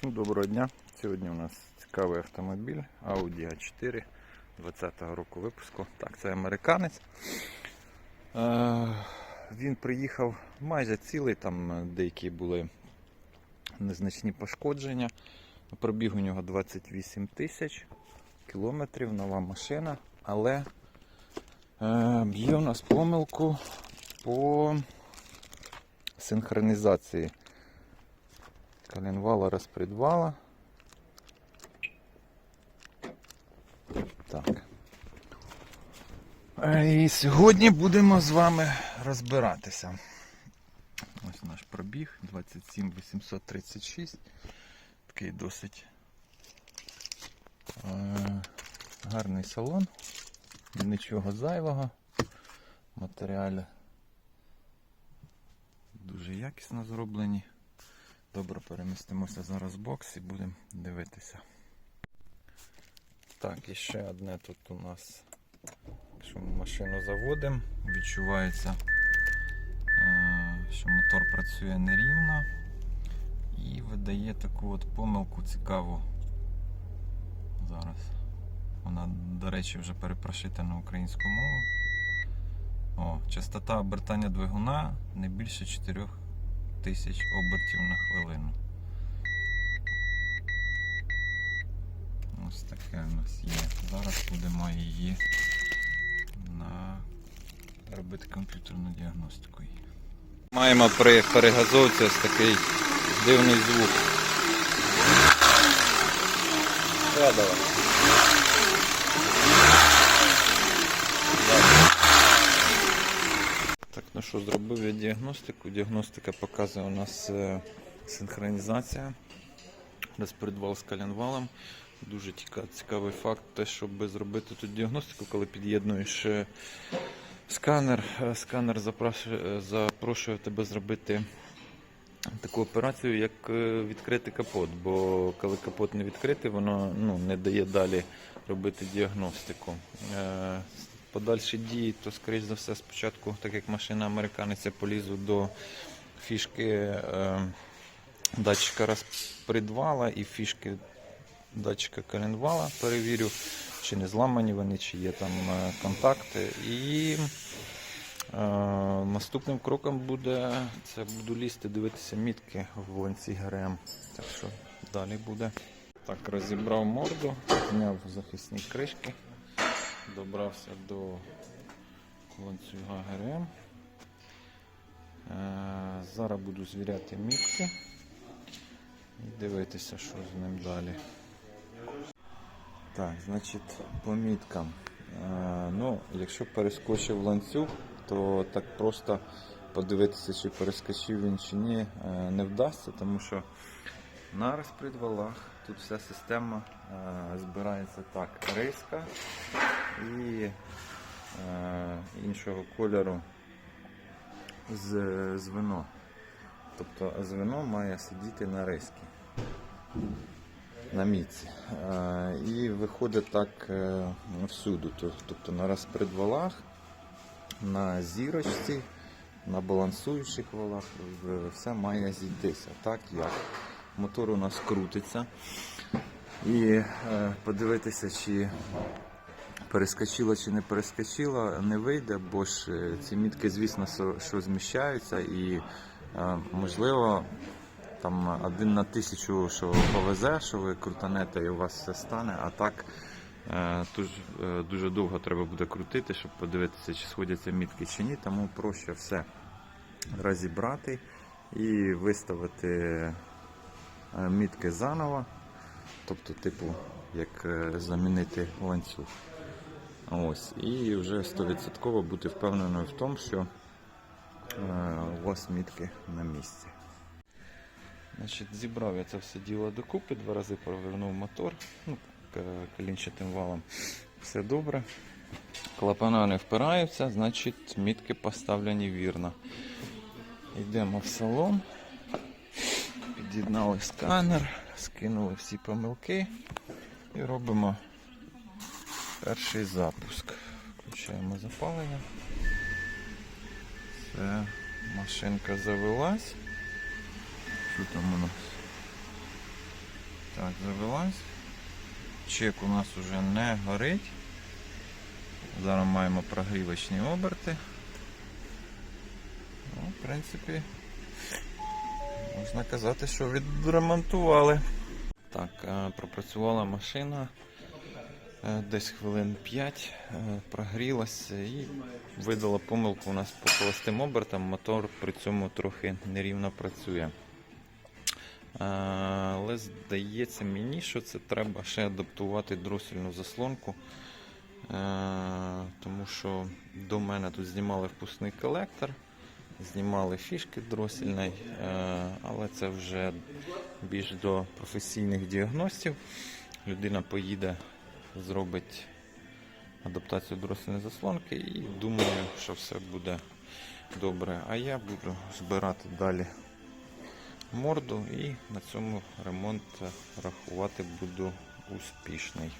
Всім доброго дня. Сьогодні у нас цікавий автомобіль Audi A4 20-го року випуску. Так, це американець. Е, він приїхав майже цілий, там деякі були незначні пошкодження. Пробіг у нього 28 тисяч кілометрів, нова машина, але е, є у нас помилку по синхронізації коленвала розпредвала. Так. Е, І сьогодні будемо з вами розбиратися. Ось наш пробіг 27836. Такий досить е, гарний салон. Нічого зайвого. Матеріали дуже якісно зроблені. Добре, перемістимося зараз в бокс і будемо дивитися. Так, і ще одне тут у нас, якщо ми машину заводимо, відчувається, е, що мотор працює нерівно і видає таку от помилку цікаву. Зараз. Вона, до речі, вже перепрошита на українську мову. О, частота обертання двигуна не більше 4 тисяч обертів на хвилину. Ось таке у нас є. Зараз будемо її на... робити комп'ютерну діагностику. Маємо при перегазовці ось такий дивний звук. Радова. Ну що, зробив я діагностику. Діагностика показує у нас е, синхронізація. Розпредвал з коленвалом. Дуже цікавий факт, те, щоб зробити тут діагностику, коли під'єднуєш е, сканер, е, сканер запрошує, запрошує тебе зробити таку операцію, як відкрити капот. Бо коли капот не відкритий, воно ну, не дає далі робити діагностику. Подальші дії, то, скоріш за все, спочатку, так як машина американець, полізу до фішки е, датчика розпредвала і фішки датчика коленвала. Перевірю, чи не зламані вони, чи є там е, контакти. І е, наступним кроком буде це буду лізти, дивитися мітки в ланці ГРМ. Так що далі буде. Так, розібрав морду, зняв захисні кришки, добрався до ланцюга ГРМ. Е, Зараз буду звіряти мітки і дивитися, що з ним далі. Так, значить, по міткам. Е, ну, якщо перескочив ланцюг, то так просто подивитися, чи перескочив він чи ні, е, не вдасться, тому що на розпредвалах тут вся система збирається так. Риска і е, іншого кольору з, звено. Тобто звено має сидіти на риски на міці. Е, І виходить так е, всюди. Тоб- Тобто на розпредвалах, на зірочці, на балансуючих валах все має зійтися. Так як мотор у нас крутиться. І е, подивитися, чи перескочила чи не перескочила, не вийде, бо ж е, ці мітки, звісно, що- зміщаються і е, можливо там один на тисячу, що повезе, що ви крутанете і у вас все стане, а так е, туж, е, дуже довго треба буде крутити, щоб подивитися, чи сходяться мітки чи ні, тому проще все розібрати і виставити мітки заново, тобто, типу, як замінити ланцюг. Ось, і вже 100% бути впевненою в тому, що е, у вас мітки на місці. Значить, зібрав я це все діло докупи, два рази провернув мотор ну, колінчатим валом. Все добре. Клапана не впираються, значить мітки поставлені вірно. Йдемо в салон, під'єднали сканер, скинули всі помилки і робимо перший запуск. Включаємо запалення. Все, машинка завелась. Що там у нас? Так, завелась. Чек у нас уже не горить. Зараз маємо прогрівочні оберти. Ну, в принципі, можна казати, що відремонтували. Так, е, пропрацювала машина десь хвилин 5, е, прогрілася і видала помилку у нас по холостим обертам. Мотор при цьому трохи нерівно працює. Е, Але здається мені, що це треба ще адаптувати дросільну заслонку. Е, Тому що до мене тут знімали впускний колектор, знімали фішки дросільної, е, але це вже більш до професійних діагностів. Людина поїде, зробить адаптацію дросільної заслонки і думаю, що все буде добре. А я буду збирати далі морду і на цьому ремонт рахувати буду успішний.